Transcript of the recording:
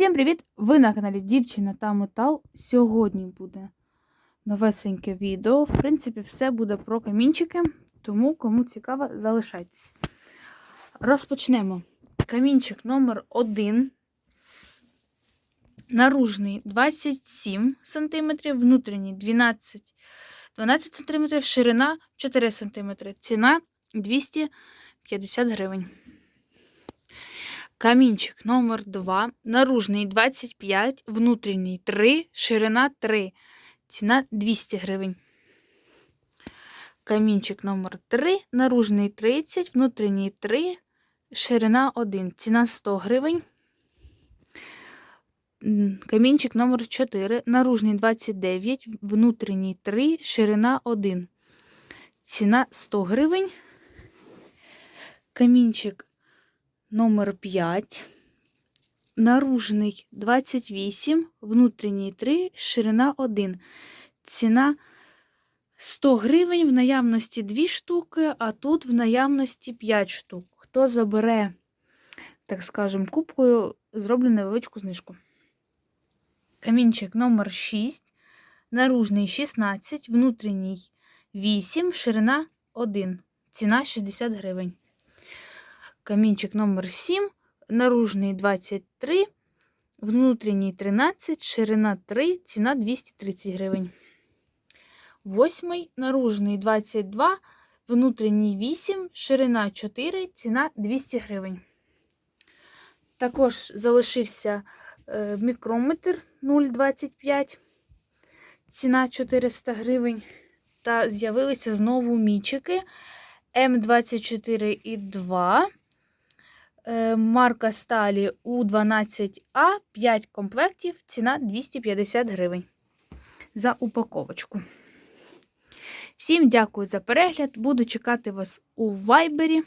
Всім привіт! Ви на каналі Дівчина та Метал. Сьогодні буде новесеньке відео. В принципі, все буде про камінчики, тому кому цікаво, залишайтесь. Розпочнемо. Камінчик номер 1 Наружний 27 см, внутрішній 12 12 см, ширина 4 см. Ціна 250 гривень. Камінчик номер 2 наружний 25, внутрішній 3, ширина 3. Ціна 200 гривень. Камінчик номер 3 наружний 30, внутрішній 3, ширина 1. Ціна 100 гривень. Камінчик номер 4 наружний 29, внутрішній 3, ширина 1. Ціна 100 гривень. Камінчик номер 5, наружний 28, внутрішній 3, ширина 1. Ціна 100 гривень, в наявності 2 штуки, а тут в наявності 5 штук. Хто забере, так скажемо, кубкою, зроблю невеличку знижку. Камінчик номер 6, наружний 16, внутрішній 8, ширина 1. Ціна 60 гривень. Камінчик номер 7, наружний 23, внутрішній 13, ширина 3, ціна 230 гривень. Восьмий, наружний 22, внутрішній 8, ширина 4, ціна 200 гривень. Також залишився е, мікрометр 0,25, ціна 400 гривень. Та з'явилися знову мічики М24 і 2. Е, Марка сталі У12А 5 комплектів, ціна 250 гривень за упаковочку. Всім дякую за перегляд. Буду чекати вас у вайбері.